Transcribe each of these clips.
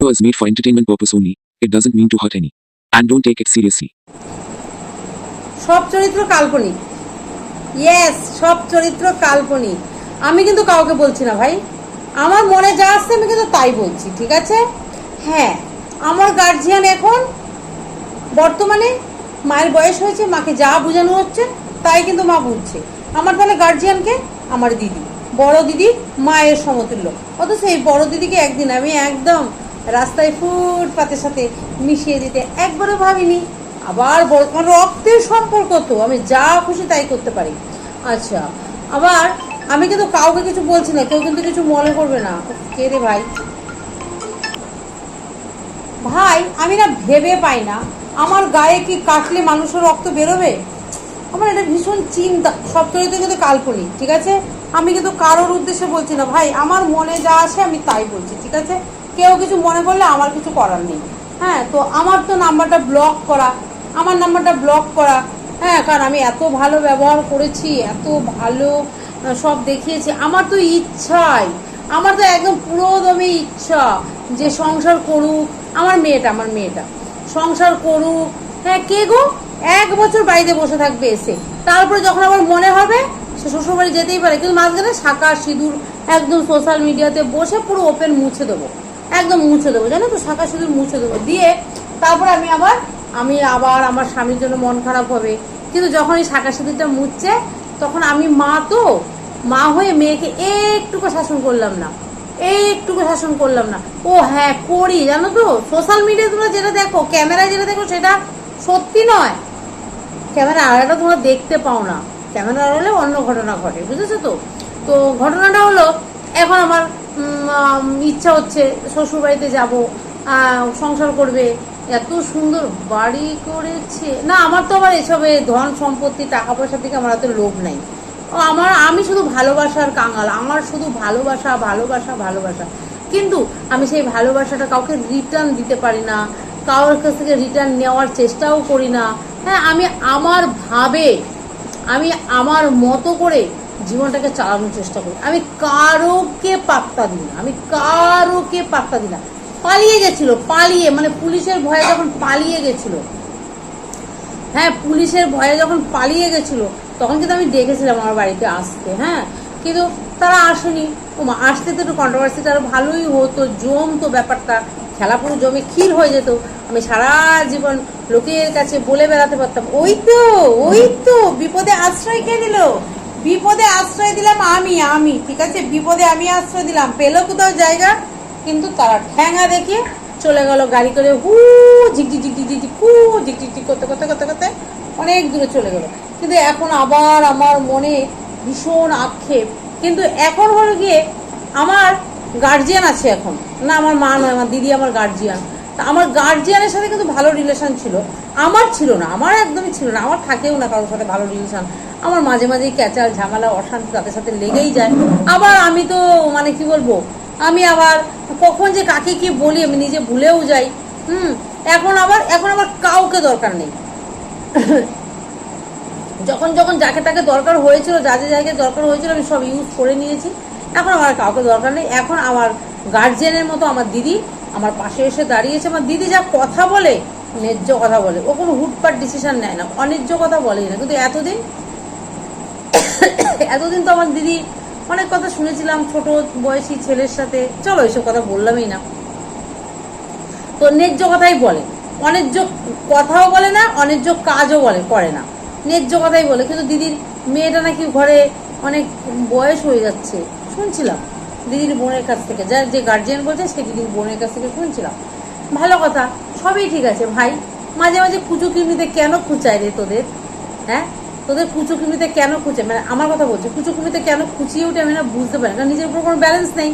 was made for entertainment purpose only. It doesn't mean to hurt any. And don't take it seriously. সব চরিত্র কাল্পনিক yes সব চরিত্র কাল্পনিক আমি কিন্তু কাউকে বলছি না ভাই আমার মনে যা আসছে আমি কিন্তু তাই বলছি, ঠিক আছে হ্যাঁ আমার গার্জিয়ান এখন বর্তমানে মায়ের বয়স হয়েছে, মাকে যা বোঝানো হচ্ছে, তাই কিন্তু মা বুঝছে আমার তাহলে গার্জিয়ানকে আমার দিদি। বড় দিদি মায়ের সমতুল্য। অথচ এই বড় দিদিকে একদিন আমি একদম রাস্তায় ফুটপাতের সাথে মিশিয়ে দিতে একবারও ভাবিনি। আবার বড়, আমার রক্তের সম্পর্ক তো, আমি যা খুশি তাই করতে পারি। আচ্ছা আবার আমি কিন্তু কাউকে কিছু বলছি না, কেউ কিন্তু কিছু মনে করবে না। কে রে ভাই? ভাই, আমি না ভেবে পাই না। আমার গায়ে কি কাটলে মানুষের রক্ত বেরোবে? আমার এটা ভীষণ চিন্তা। সব চরিত্র কিন্তু কাল্পনিক, ঠিক আছে? আমি কিন্তু কারোর উদ্দেশ্যে বলছি না, ভাই, আমার মনে যা আসে আমি তাই বলছি, ঠিক আছে? কেউ কিছু মনে করলে আমার কিছু করার নেই। হ্যাঁ তো আমার তো নাম্বারটা ব্লক করা, আমার নাম্বারটা ব্লক করা হ্যাঁ কারণ আমি এত ভালো ব্যবহার করেছি, এত ভালো সব দেখিয়েছি, আমার তো ইচ্ছাই, আমার তো একদম পুরো দমে ইচ্ছা যে সংসার করুক, আমার মেয়েটা আমার মেয়েটা। সংসার করুক হ্যাঁ কে গো? এক বছর বাড়িতে বসে থাকবে এসে। তারপরে যখন আবার মনে হবে, সে শ্বশুরবাড়ি যেতেই পারে, কিন্তু মাঝখানে শাঁকা সিঁদুর, একদম সোশ্যাল মিডিয়াতে বসে পুরো ওপেন মুছে দেবো। একদম মুছে দেবো, জানো তো শাঁকা সিঁদুর মুছে দেবো। দিয়ে তারপর আমি আবার আমি আবার আমার স্বামীর জন্য মন খারাপ হবে। কিন্তু যখন এই শাঁকা সিঁদুরটা মুছছে, তখন আমি মা তো, মা হয়ে মেয়েকে একটুকু শাসন করলাম না। একটুকু শাসন করলাম না। ও হ্যাঁ করি, জানো তো সোশ্যাল মিডিয়া তোমরা যেটা দেখো ক্যামেরায় যেটা দেখো, সেটা সত্যি নয়। ক্যামেরা আড়াটা তোমরা দেখতে পাও না। ক্যামেরা আড়ালে অন্য ঘটনা ঘটে, বুঝেছ তো? তো ঘটনাটা হলো, এখন আমার ইচ্ছা হচ্ছে শ্বশুর বাড়িতে যাব সংসার করবে। এত সুন্দর বাড়ি করেছে। না, আমার তো আবার এসবে ধন সম্পত্তি, টাকা পয়সার দিকে আমার এত লোভ নাই। আমার, আমি শুধু ভালোবাসার কাঙাল। আমার শুধু ভালোবাসা ভালোবাসা ভালোবাসা। কিন্তু আমি সেই ভালোবাসাটা কাউকে রিটার্ন দিতে পারি না। কারোর কাছ থেকে রিটার্ন নেওয়ার চেষ্টাও করি না। হ্যাঁ আমি আমার ভাবে আমি আমার মতো করে জীবনটাকে চালানোর চেষ্টা করি। আমি কারোকে পাত্তা দিই না। আমি কারোকে পাত্তা দিই না। পালিয়ে গেছিল পালিয়ে মানে পুলিশের ভয়ে যখন পালিয়ে গেছিল। হ্যাঁ পুলিশের ভয়ে যখন পালিয়ে গেছিল তখন কিন্তু আমি দেখেছিলাম আমার বাড়িতে আসতে। হ্যাঁ কিন্তু তারা আসেনি। ও মা, আসতে তো একটু কন্ট্রোভার্সিটা আরও ভালোই হতো জমতো ব্যাপারটা। খেলা পুরো জমে ক্ষীর হয়ে যেত। আমি সারা জীবন লোকের কাছে বলে বেড়াতে পারতাম, ওই তো ওই তো, বিপদে আশ্রয় কে দিল? বিপদে আশ্রয় দিলাম আমি আমি, ঠিক আছে? বিপদে আমি আশ্রয় দিলাম, পেল কোথাও জায়গা? কিন্তু তারা ঠ্যাঙা দেখে চলে গেল গাড়ি করে, হু ঝিকঝিক ঝিকঝিক ঝিকঝিক হু ঝিকঝিক ঝিক করতে করতে করতে করতে অনেক দূরে চলে গেল। কিন্তু এখন আবার আমার মনে ভীষণ আক্ষেপ। কিন্তু এখন হলো গিয়ে আমার গার্জিয়ান আছে এখন। না, আমার মা নয়, আমার দিদি, আমার গার্জিয়ান তা আমার গার্জিয়ানের সাথে কিন্তু ভালো রিলেশন ছিল। আমার ছিল না, আমার একদমই ছিল না, আমার থাকেও না কারোর সাথে ভালো রিলেশন আমার মাঝে মাঝে ক্যাচাল, ঝামেলা, অশান্তি তাদের সাথে লেগেই যায়। আবার আমি তো মানে কি বলব, আমি আবার কখন যে কাকে কি বলি আমি নিজে ভুলেও যাই। হুম, এখন আবার এখন আবার কাউকে দরকার নেই। যখন যখন যাকে তাকে দরকার হয়েছিল, যা যে জায়গায় দরকার হয়েছিল আমি সব ইউজ করে নিয়েছি। এখন আমার কাউকে দরকার নেই, এখন আমার গার্জেনের মতো আমার দিদি আমার পাশে এসে দাঁড়িয়েছে। আমার দিদি যা কথা বলে, ন্যায্য কথা বলে। ও কোনো হুটপাট ডিসিশন নেয় না। অন্যায্য কথা বলেই না। কিন্তু এতদিন এতদিন তো আমার দিদি অনেক কথা শুনেছিলাম, ছোট বয়সী ছেলের সাথে। চলো এইসব কথা বললামই না। তো ন্যায্য কথাই বলে। অন্যায্য কথাও বলে না, অন্যায্য কাজও বলে, করে না। ন্যায্য কথাই বলে। কিন্তু দিদির মেয়েটা নাকি ঘরে অনেক বয়স হয়ে যাচ্ছে। শুনছিলাম। দিদির বোনের কাছ থেকে। যার যে গার্জিয়ান বলছে, সে দিদির বোনের কাছ থেকে শুনছিলাম। ভালো কথা, সবই ঠিক আছে ভাই। মাঝে মাঝে কুচু কিমিতে কেন খুঁচায় রে তোদের? হ্যাঁ? তোদের কুচু কিমিতে কেন খুঁচে? মানে আমার কথা বলছে কুচু কিমিতে কেন খুঁচিয়ে উঠে আমি না বুঝতে পারি কারণ নিজের উপর কোনো ব্যালেন্স নেই,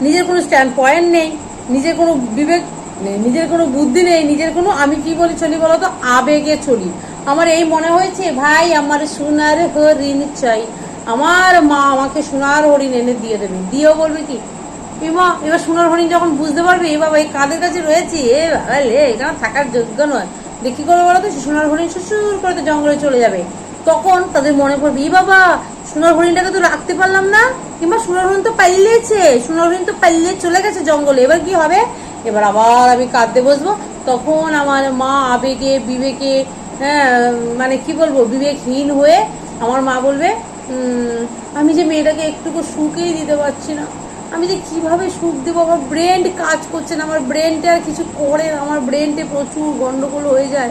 নিজের কোনো স্ট্যান্ড পয়েন্ট নেই, নিজের কোনো বিবেক নেই, নিজের কোনো বুদ্ধি নেই, নিজের কোনো আমি কি বলি চলি বলো তো আবেগে চলি। আমার এই মনে হয়েছে, ভাই, আমার সোনার হরিণ চাই। আমার মা আমাকে সোনার হরিণ এনে দিয়ে দেবে। দিয়েও বলবে কি? এমা এবার সোনার হরিণ যখন বুঝতে পারবে এ বাবা এই কাদের কাছে রয়েছে? এ বাবা লে এখানে থাকার যোগ্য নয়। দেখি করে বলো তো সোনার হরিণ শ্বশুর করে তো জঙ্গলে চলে যাবে। তখন তাদের মনে পড়বে ই বাবা সোনার হরিণটাকে তো রাখতে পারলাম না। কিংবা সোনার হরিণ তো পাল্লেছে সোনার হরিণ তো পাল্লে চলে গেছে জঙ্গলে। এবার কি হবে? এবার আবার আমি কাঁদতে বসবো। তখন আমার মা আবেগে বিবেকে হ্যাঁ মানে কি বলব বিবেকহীন হয়ে আমার মা বলবে "উম, আমি যে মেয়েটাকে একটুকু সুখেই দিতে পারছি না। আমি যে কীভাবে সুখ দেবো? আমার ব্রেন কাজ করছে না। আমার ব্রেনটা আর কিছু করে না, আমার ব্রেনটে প্রচুর গন্ডগোল হয়ে যায়।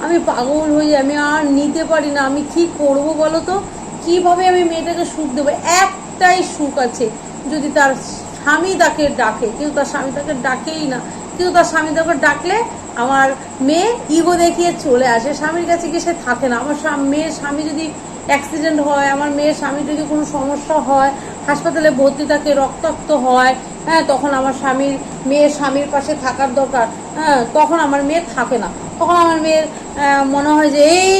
আমি পাগল হয়ে যাই। আমি আর নিতে পারি না। আমি কি করব বলো তো? কীভাবে আমি মেয়েটাকে সুখ দেবো? একটাই সুখ আছে। যদি তার স্বামী তাকে ডাকে কিন্তু তার স্বামী তাকে ডাকেই না। কিন্তু তার স্বামী তাকে ডাকলে আমার মেয়ে ইগো দেখিয়ে চলে আসে। স্বামীর কাছে গিয়ে সে থাকে না। আমার মেয়ের স্বামী যদি অ্যাক্সিডেন্ট হয়, আমার মেয়ের স্বামী যদি কোনো সমস্যা হয়, হাসপাতালে ভর্তি থাকে রক্তাক্ত হয় হ্যাঁ তখন আমার স্বামীর, মেয়ের স্বামীর পাশে থাকার দরকার হ্যাঁ তখন আমার মেয়ে থাকে না। তখন আমার মেয়ের মনে হয় যে, এই,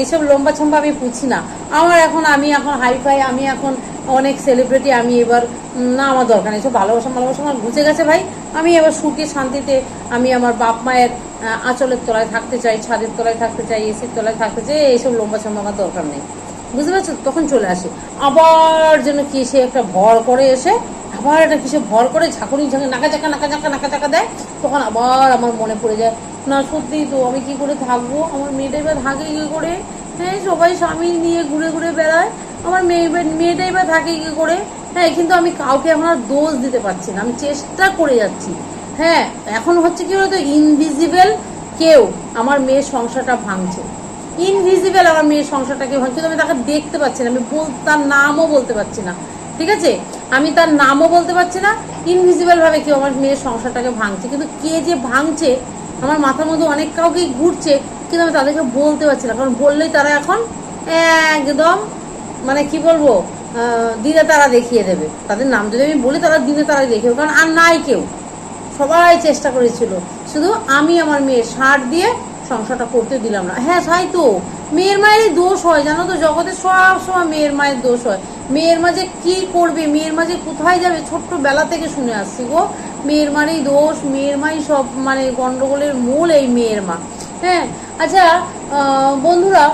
এইসব লম্বা ছম্বা আমি পুছি না। আমার এখন, আমি এখন হাইফাই আমি এখন অনেক সেলিব্রিটি আমি এবার না, আমার দরকার নেই। সব ভালোবাসা ভালোবাসা আমার ঘুচে গেছে ভাই। আমি এবার সুখে, শান্তিতে, আমি আমার বাপ মায়ের আঁচলের তলায় থাকতে চাই, ছাদের তলায় থাকতে চাই, এসির তলায় থাকতে চাই, এইসব লম্বা ছম্বা আমার দরকার নেই। বুঝতে পারছ তখন চলে আসে। আবার যেন কি সে একটা ভর করে এসে, আবার একটা কিসে ভর করে ঝাঁকুনি ঝাঁকে নাকা চাকা নাকা চাকা নাকা চাকা দেয়, তখন আবার আমার মনে পড়ে যায়, না সত্যিই তো, আমি কি করে থাকব? আমার মেয়েটাই বা থাকে কি করে? হ্যাঁ সবাই স্বামী নিয়ে ঘুরে ঘুরে বেড়ায়, আমার মেয়ে মেয়েটাই বা থাকে কি করে? হ্যাঁ কিন্তু আমি কাউকে আমার দোষ দিতে পারছি না, আমি চেষ্টা করে যাচ্ছি। হ্যাঁ এখন হচ্ছে কি বলতো ইনভিজিবল কেউ আমার মেয়ের সংসারটা ভাঙছে। ইনভিজিবল আমার মেয়ের সংসারটাকে ভাঙছে আমি তাকে দেখতে পাচ্ছি না, আমি তার নামও বলতে পারছি না, ঠিক আছে? আমি তার নামও বলতে পারছি না ইনভিজিবল ভাবে কেউ আমার মেয়ের সংসারটাকে ভাঙছে, কিন্তু কে যে ভাঙছে, আমার মাথার মধ্যে অনেক কাউকেই ঘুরছে, কিন্তু আমি তাদেরকে বলতে পারছি না, কারণ বললেই তারা এখন একদম মানে কি বলব দিনে তারা দেখিয়ে দেবে। তাদের নাম যদি আমি বলি, তারা দিনে তারা দেখিয়ে কারণ আর নাই কেউ। সবাই চেষ্টা করেছিল। শুধু আমি আমার মেয়ে সার দিয়ে সংসারটা করতে দিলাম না। হ্যাঁ তাই তো। মেয়ের মায়েরই দোষ হয়, জানো তো? জগতে সব সময় মেয়ের মায়ের দোষ হয়। মেয়ের মাঝে কি করবে? মেয়ের মাঝে কোথায় যাবে? ছোট্ট বেলা থেকে শুনে আসছি গো। মেয়ের মারই দোষ, মেয়ের মাই সব মানে গন্ডগোলের মূল এই মেয়ের মা। হ্যাঁ আচ্ছা বন্ধুরা,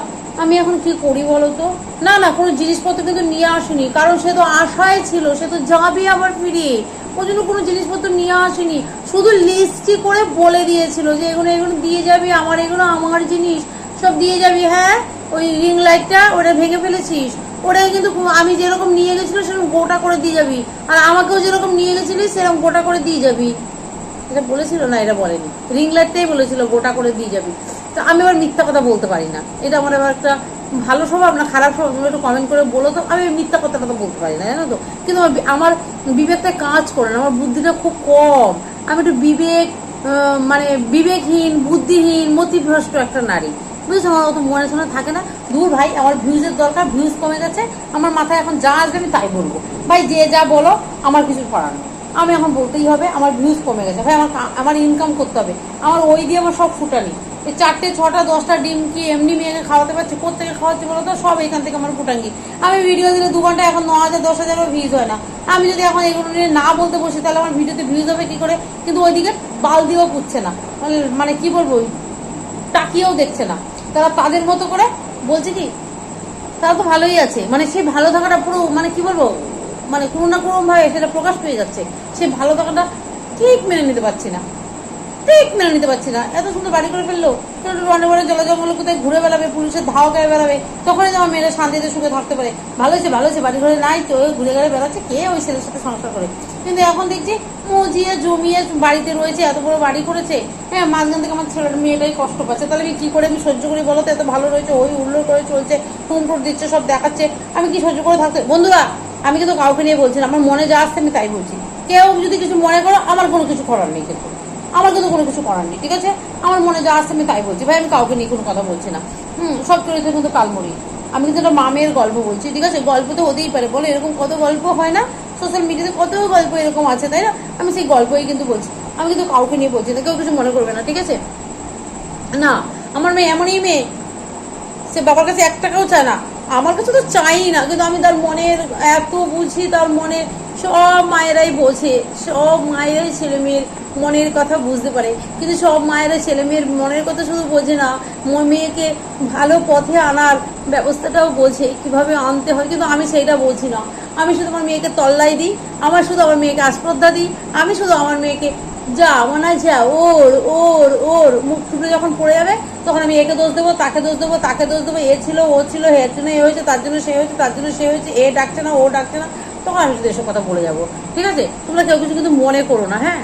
আমি এখন কি করি বলো তো? না না, কোনো জিনিসপত্র কিন্তু নিয়ে আসিনি। কারণ সে তো আশায় ছিল, সে তো যাবে আবার ফিরে ওই জন্য কোনো জিনিসপত্র নিয়ে আসেনি। শুধু লিস্টটি করে বলে দিয়েছিল যে এগুলো এগুলো দিয়ে যাবি, আমার এগুলো, আমার জিনিস, সব দিয়ে যাবি। হ্যাঁ ওই রিং লাইটটা ওটা ভেঙে ফেলেছিস। ওটা কিন্তু আমি যেরকম নিয়ে গেছিল সেরকম গোটা করে দিয়ে যাবি। আর আমাকেও যেরকম নিয়ে গেছিলি সেরকম গোটা করে দিয়ে যাবি। এটা বলেছিল না, এটা বলেনি। রিং লাইটটাই বলেছিল, গোটা করে দিয়ে যাবি। তো আমি আবার মিথ্যা কথা বলতে পারি না। এটা আমার আবার একটা ভালো স্বভাব না খারাপ স্বভাব, তোমরা একটু কমেন্ট করে বলো তো। আমি মিথ্যা কথাটা তো বলতে পারি না, জানো তো? কিন্তু আমার বিবেকটা কাজ করে না, আমার বুদ্ধিটা খুব কম। আমি একটু বিবেক মানে বিবেকহীন, বুদ্ধিহীন, মতিভ্রষ্ট একটা নারী। বুঝেছ? আমার অত মনে শোনা থাকে না। দূর ভাই, আমার ভিউজের দরকার ভিউজ কমে গেছে। আমার মাথায় এখন যা আসবে আমি তাই বলব। ভাই, যে যা বলো, আমার কিছু করার নেই। আমি এখন বলতেই হবে, আমার ভিউজ কমে গেছে। ভাই, আমার আমার ইনকাম করতে হবে। আমার ওই দিয়ে আমার সব ফুটানি। এই চারটে, ছটা, দশটা ডিম কি এমনি মেয়েকে খাওয়াতে পারছি? কোথেকে খাওয়াচ্ছি বলো তো? সব এখান থেকে আমার ফুটাঙ্গি। আমি ভিডিও দিলে দু ঘণ্টা এখন ন হাজার, দশ হাজারও ভিউজ হয় না। আমি যদি এখন এগুলো নিয়ে না বলতে বসি, তাহলে আমার ভিডিওতে ভিউজ হবে কি করে? কিন্তু ওইদিকে বাল দিয়েও পুচ্ছে না। মানে- মানে কি বলব? তাকিয়েও দেখছে না। তারা তাদের মতো করে বলছে কি, তারা তো ভালোই আছে। মানে সেই ভালো থাকাটা পুরো মানে কি বলব? মানে কোনো না কোনো ভাবে সেটা প্রকাশ পেয়ে যাচ্ছে। সেই ভালো থাকাটা ঠিক মেনে নিতে পারছি না। ঠিক মেনে নিতে পারছি না। এত সুন্দর বাড়ি করে ফেলল। বনে জল জঙ্গল কোথায় ঘুরে বেড়াবে, পুলিশের ধাওয়া গায়ে বেড়াবে? তখনই আমার মেয়েরা শান্তিতে সুখে থাকতে পারে। ভালো হয়েছে ভালো হয়েছে বাড়ি ঘরে নাই তো ঘুরে ঘুরে বেড়াচ্ছে কে ওই ছেলের সাথে সংসার করে? কিন্তু এখন দেখছি মজিয়ে, জমিয়ে বাড়িতে রয়েছে, এত বড় বাড়ি করেছে। হ্যাঁ মাঝখান থেকে আমার ছেলের মেয়েটাই কষ্ট পাচ্ছে। তাহলে আমি কি করে আমি সহ্য করি বলো তো? এত ভালো রয়েছে, ওই উল্লো করে চলছে ফোন টুমটুর দিচ্ছে, সব দেখাচ্ছে। আমি কি সহ্য করে থাকতে বন্ধুরা, আমি কিন্তু কাউকে নিয়ে বলছি আমার মনে যা আসছে আমি তাই বলছি। কেউ যদি কিছু মনে করো, আমার কোনো কিছু করার নেই কিন্তু। আমার কিন্তু কোনো কিছু করার নেই, ঠিক আছে? আমার মনে যা আসছে আমি তাই বলছি। ভাই, আমি কাউকে নিয়ে কোনো কথা বলছি না। হুম, সব চরিত্র কিন্তু কালমরি আমি কিন্তু একটা মামের গল্প বলছি, ঠিক আছে? গল্প তো হতেই পারে। বলো, এরকম কত গল্প হয় না? সোশ্যাল মিডিয়াতে কত গল্প এরকম আছে, তাই না? আমি সেই গল্পই কিন্তু বলছি। আমি কিন্তু কাউকে নিয়ে বলছি না, কেউ কিছু মনে করবে না, ঠিক আছে? না, আমার মেয়ে এমনই মেয়ে। সে বাবার কাছে এক টাকাও চায় না। আমার কাছে তো চাই না, কিন্তু আমি তার মনের এত বুঝি, তার মনের সব মায়েরাই বোঝে, সব মায়েরাই ছেলে মেয়ের মনের কথা বুঝতে পারে। কিন্তু সব মায়েরা ছেলে মেয়ের মনের কথা শুধু বোঝে না মেয়েকে ভালো পথে আনার ব্যবস্থাটাও বোঝে, কীভাবে আনতে হয়। কিন্তু আমি সেইটা বুঝি না। আমি শুধু আমার মেয়েকে তল্লাই দিই, আমার শুধু আমার মেয়েকে আস্পর্ধা দিই, আমি শুধু আমার মেয়েকে যা মনে যা, ওর ওর ওর, মুখ থুবড়ে যখন পড়ে যাবে, তখন আমি একে দোষ দেবো, তাকে দোষ দেবো, তাকে দোষ দেবো, এ ছিল, ও ছিল এর জন্য এ হয়েছে, তার জন্য সে হয়েছে, তার জন্য সে হয়েছে, এ ডাকছে না, ও ডাকছে না। তখন আমি শুধু এসব কথা বলে যাব। ঠিক আছে? তোমরা কেউ কিছু কিন্তু মনে করো না হ্যাঁ?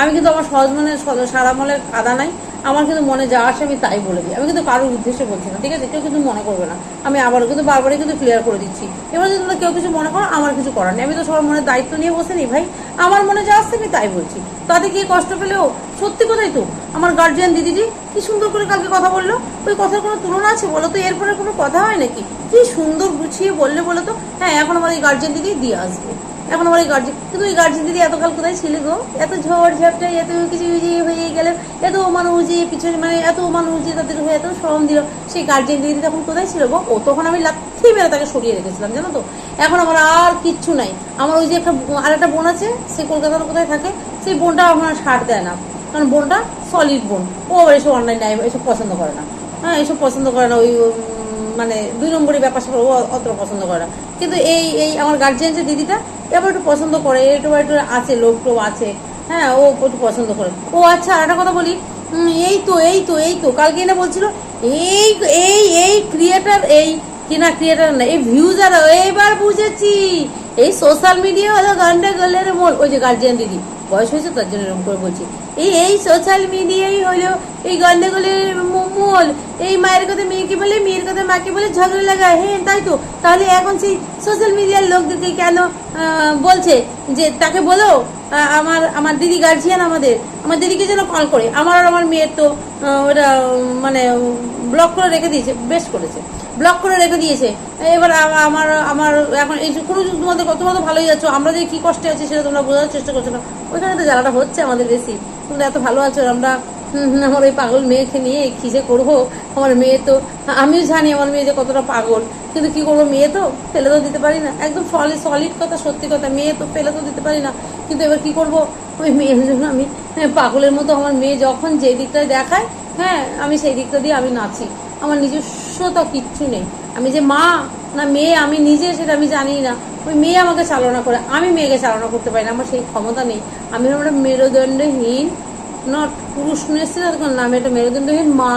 আমি কিন্তু আমার সহজ মনে সারা মনে কাদা নাই। আমার কিন্তু মনে যা আসে আমি তাই বলে দিই। আমি কিন্তু কারোর উদ্দেশ্যে বলছি না, ঠিক আছে? কেউ কিন্তু মনে করবে না। আমি আবারও কিন্তু বারবারই কিন্তু ক্লিয়ার করে দিচ্ছি। এবার যদি কেউ কিছু মনে করো, আমার কিছু করার নেই। আমি তো সবার মনে দায়িত্ব নিয়ে বসে নি ভাই। আমার মনে যা আসছে আমি তাই বলছি। তাতে কি কষ্ট পেলেও? সত্যি কথাই তো। আমার গার্জিয়ান দিদিটি কি সুন্দর করে কালকে কথা বলল? ওই কথার কোনো তুলনা আছে বলো তো? এরপরে কোনো কথা হয় নাকি? কি সুন্দর গুছিয়ে বললে বলো তো? হ্যাঁ এখন আমার এই গার্জিয়ান দিদি দিয়ে আসবে। এখন আমার এই গার্জেন কিন্তু ওই গার্জেন দিদি এতকাল কোথায় ছিল গো? এত ঝড় ঝাপটাই এত কিছু হয়ে গেলে, এত মানুষ যে পিছনে মানে এত মানুষ যে তাদের হয়ে এত শ্রম দিল, সেই গার্জেন দিদি তখন কোথায় ছিল গো? ও তখন আমি লাথি মেরে তাকে সরিয়ে রেখেছিলাম, জানো তো? এখন আমার আর কিচ্ছু নাই। আমার ওই যে একটা আর একটা বোন আছে, সে কলকাতার কোথায় থাকে, সেই বোনটা আমার ছাড় দেয় না। কারণ বোনটা সলিড বোন। ও আবার এসব অনলাইন এসব পছন্দ করে না। হ্যাঁ এসব পছন্দ করে না, ওই মানে দুই নম্বরই ব্যাপার ও অতটা পছন্দ করে না। কিন্তু এই এই আমার গার্জিয়ান যে দিদিটা এবার একটু পছন্দ করে, একটু একটু আছে লোক টোক আছে। হ্যাঁ ও একটু পছন্দ করে। ও আচ্ছা আর একটা কথা বলি। এই তো এই তো এই তো, কালকে না বলছিল, এই এই এই ক্রিয়েটার এই কিনা ক্রিয়েটার না, এই ভিউজার এইবার বুঝেছি। এই সোশ্যাল মিডিয়া হলো গানটা গলের মন ওই যে গার্জিয়ান দিদি, বয়স হয়েছে তার জন্য এরকম করে বলছি। এই এই সোশ্যাল মিডিয়াই হলো, এই গন্ডগোলের মূল। এই মায়ের কথা মেয়েকে বলে, মেয়ের কথা মাকে বলে ঝগড়া লাগায়। হ্যাঁ তাই তো। তাহলে এখন সেই সোশ্যাল মিডিয়ার লোকদেরকে কেন বলছে যে তাকে বলো আমার আমার দিদি গার্জিয়ান আমাদের। আমার দিদিকে যেন কল করে। আমার আর আমার মেয়ের তো ওটা মানে ব্লক করে রেখে দিয়েছে, বেশ করেছে। ব্লক করে রেখে দিয়েছে। এবার আমার আমার এখন এই কোনো তোমাদের তোমরা তো ভালোই যাচ্ছ আমরা যে কি কষ্টে আছি সেটা তোমরা বোঝার চেষ্টা করছ না। ওইখানে তো জ্বালাটা হচ্ছে আমাদের বেশি। তোমরা এত ভালো আছো আমরা আমার ওই পাগল মেয়েকে নিয়ে যে করব? আমার মেয়ে তো আমিও জানি আমার মেয়ে যে কতটা পাগল কিন্তু কি করব মেয়ে তো ফেলে তো দিতে পারি না। একদম সলিড সলিড কথা সত্যি কথা মেয়ে তো ফেলে তো দিতে পারি না। কিন্তু এবার কি করব? ওই মেয়ের জন্য আমি হ্যাঁ, পাগলের মতো আমার মেয়ে যখন যে দিকটায় দেখায় হ্যাঁ আমি সেই দিকটা দিয়ে আমি নাচি। আমার নিজস্বতা কিচ্ছু নেই। আমি যে মা না, মেয়ে, আমি নিজে সেটা আমি জানি না। ওই মেয়ে আমাকে চালনা করে, আমি মেয়েকে চালনা করতে পারি না, আমার সেই ক্ষমতা নেই। আমি একটা মেরুদণ্ডহীন নট পুরুষ এসেছে তখন না আমি একটা মেরুদণ্ডহীন মা।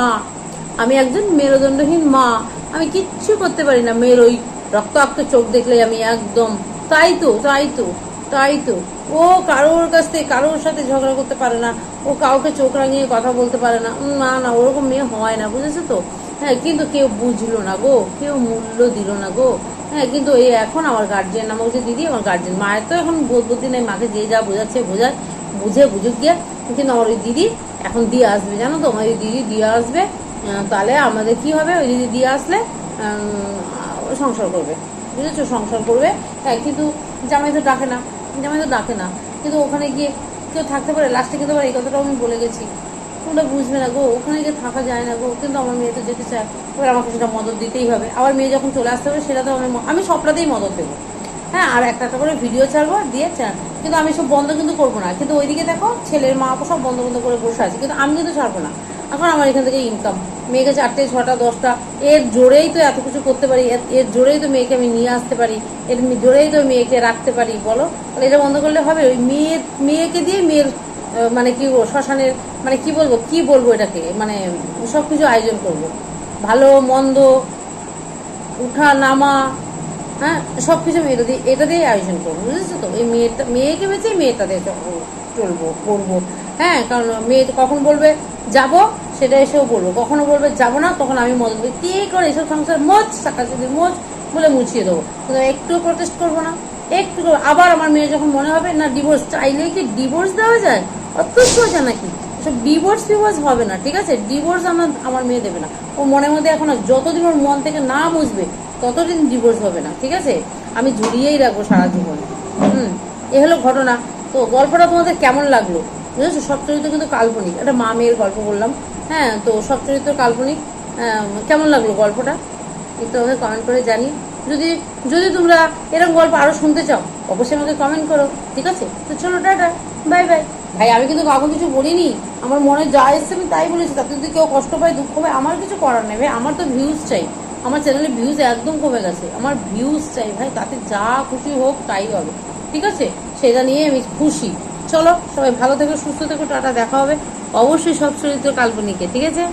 আমি একজন মেরুদণ্ডহীন মা। আমি কিচ্ছু করতে পারি না, মেয়ের ওই রক্তাক্ত চোখ দেখলে আমি একদম, তাই তো তাই তো তাই তো। ও কারোর কাছ থেকে, কারোর সাথে ঝগড়া করতে পারে না, ও কাউকে চোখ রাঙিয়ে কথা বলতে পারে না। না না, ওরকম মেয়ে হয় না, বুঝেছ তো? হ্যাঁ কিন্তু কেউ বুঝলো না গো, কেউ মূল্য দিল না গো। হ্যাঁ কিন্তু এই এখন আমার গার্জেন নামক যে দিদি, আমার গার্জেন মায়ের তো এখন বুদ্ধি নেই, মাকে যে যা বোঝাচ্ছে বোঝায় বুঝে বুঝুক গিয়ে। কিন্তু আমার ওই দিদি এখন দিয়ে আসবে, জানো তো? আমার ওই দিদি দিয়ে আসবে তাহলে আমাদের কি হবে? ওই দিদি দিয়ে আসলে সংসার করবে। বুঝেছ? সংসার করবে। হ্যাঁ কিন্তু জামাই তো ডাকে না, জামাই তো ডাকে না। কিন্তু ওখানে গিয়ে কেউ থাকতে পারে? লাস্টে কিন্তু এই কথাটাও আমি বলে গেছি। তোমরা বুঝবে না গো, ওখানে গিয়ে থাকা যায় না গো কিন্তু আমার মেয়ে তো যেতে চায়। এবার আমাকে সেটা মদত দিতেই হবে। আবার মেয়ে যখন চলে আসতে হবে, সেটা তো আমি আমি সবটাতেই মদত দেবো। হ্যাঁ আর একটা একটা করে ভিডিও ছাড়বো দিয়ে চা- কিন্তু আমি সব বন্ধ কিন্তু করব না। কিন্তু ওইদিকে দেখো, ছেলের মা সব বন্ধ বন্ধ করে বসে আছে। কিন্তু আমি কিন্তু ছাড়বো না। এখন আমার এখান থেকে ইনকাম মেয়েকে চারটে, ছটা, দশটা, এর জোরেই তো এত কিছু করতে পারি। এর- জোরেই তো মেয়েকে আমি নিয়ে আসতে পারি। এর জোরেই তো মেয়েকে রাখতে পারি, বলো? তাহলে এটা বন্ধ করলে হবে? ওই মেয়ে মেয়েকে দিয়ে মেয়ের মানে কি শ্মশানের মানে কি বলব কি বলব এটাকে? মানে সব কিছু আয়োজন করব। ভালো, মন্দ, উঠা, নামা হ্যাঁ সব কিছু আমি এটা দিয়ে এটা দিয়ে আয়োজন করব, বুঝেছ তো? এই মেয়েটা, মেয়েকে বেঁচে মেয়েটা দিয়ে চলবো, করব। হ্যাঁ কারণ মেয়ে কখন বলবে, যাব? সেটা এসেও বলব। কখনো বলবে, যাব না? তখন আমি মদত করি কে করে এসব সংসার মোচ টাকা যদি মোচ বলে মুছিয়ে দেবো। কিন্তু একটু প্রটেস্ট করব না একটু আবার আমার মেয়ে যখন মনে হবে, না ডিভোর্স চাইলেই কি ডিভোর্স দেওয়া যায়? অত সোজা নাকি? সব ডিভোর্স ফিভোর্স হবে না, ঠিক আছে? ডিভোর্স আমার আমার মেয়ে দেবে না। ও মনের মধ্যে এখন যতদিন ওর মন থেকে না বুঝবে, ততদিন ডিভোর্স হবে না, ঠিক আছে? আমি ঝুলিয়েই রাখব সারা জীবন। হুম, এ হলো ঘটনা। তো গল্পটা তোমাদের কেমন লাগল? বুঝেছ? সব চরিত্র কিন্তু কাল্পনিক। একটা মা মেয়ের গল্প বললাম। হ্যাঁ তো সব চরিত্র কাল্পনিক। কেমন লাগল গল্পটা? একটু আমাকে কমেন্ট করে জানি যদি যদি তোমরা এরকম গল্প আরও শুনতে চাও, অবশ্যই আমাকে কমেন্ট করো, ঠিক আছে? তো চলো, টাটা। বাই বাই ভাই, আমি কিন্তু কাউকে কিছু বলিনি। আমার মনে যা এসছে আমি তাই বলেছি, তাতে যদি কেউ কষ্ট পায়, দুঃখ পায়, আমার কিছু করার নেই। ভাই, আমার তো ভিউজ চাই। আমার চ্যানেলে ভিউজ একদম কমে গেছে। আমার ভিউজ চাই, ভাই, তাতে যা খুশি হোক, তাই হবে। ঠিক আছে? সেটা নিয়ে আমি খুশি। চলো, সবাই ভালো থেকো, সুস্থ থেকো, টাটা, দেখা হবে। অবশ্যই সব চরিত্র কাল্পনিকে, ঠিক আছে?